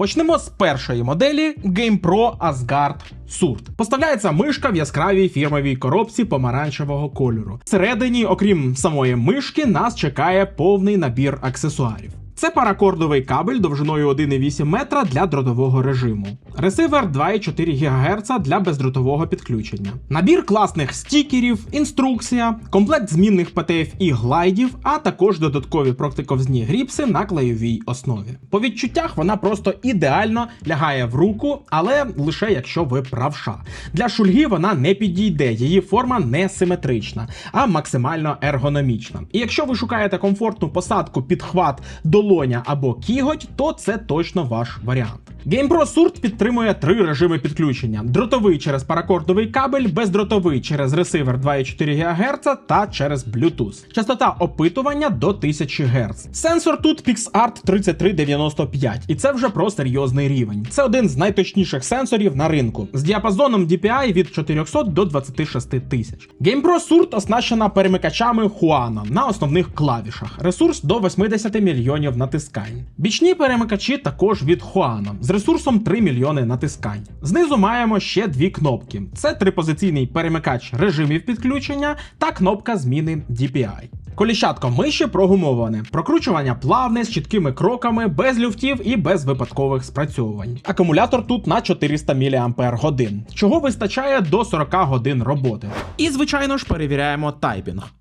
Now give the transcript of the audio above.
Почнемо з першої моделі GamePro Asgard Surd. Поставляється мишка в яскравій фірмовій коробці помаранчевого кольору. Всередині, окрім самої мишки, нас чекає повний набір аксесуарів. Це паракордовий кабель довжиною 1,8 метра для дротового режиму. Ресивер 2,4 ГГц для бездротового підключення. Набір класних стікерів, інструкція, комплект змінних PTF і глайдів, а також додаткові проктиковзні гріпси на клейовій основі. По відчуттях вона просто ідеально лягає в руку, але лише якщо ви правша. Для шульги вона не підійде, її форма не симетрична, а максимально ергономічна. І якщо ви шукаєте комфортну посадку під хват долоня або кіготь, то це точно ваш варіант. GamePro Surd підтримує три режими підключення: дротовий через паракордовий кабель, бездротовий через ресивер 2,4 ГГц та через Bluetooth. Частота опитування до 1000 Гц. Сенсор тут PixArt 3395, і це вже про серйозний рівень. Це один з найточніших сенсорів на ринку з діапазоном DPI від 400 до 26 тисяч. GamePro Surd оснащена перемикачами Huano на основних клавішах. Ресурс до 80 мільйонів натискань. Бічні перемикачі також від Huano ресурсом 3 мільйони натискань. Знизу маємо ще дві кнопки: це трипозиційний перемикач режимів підключення та кнопка зміни DPI. Коліщатко миші прогумоване, прокручування плавне з чіткими кроками, без люфтів і без випадкових спрацьовувань. Акумулятор тут на 400 мАч, чого вистачає до 40 годин роботи. І звичайно ж перевіряємо тайпінг.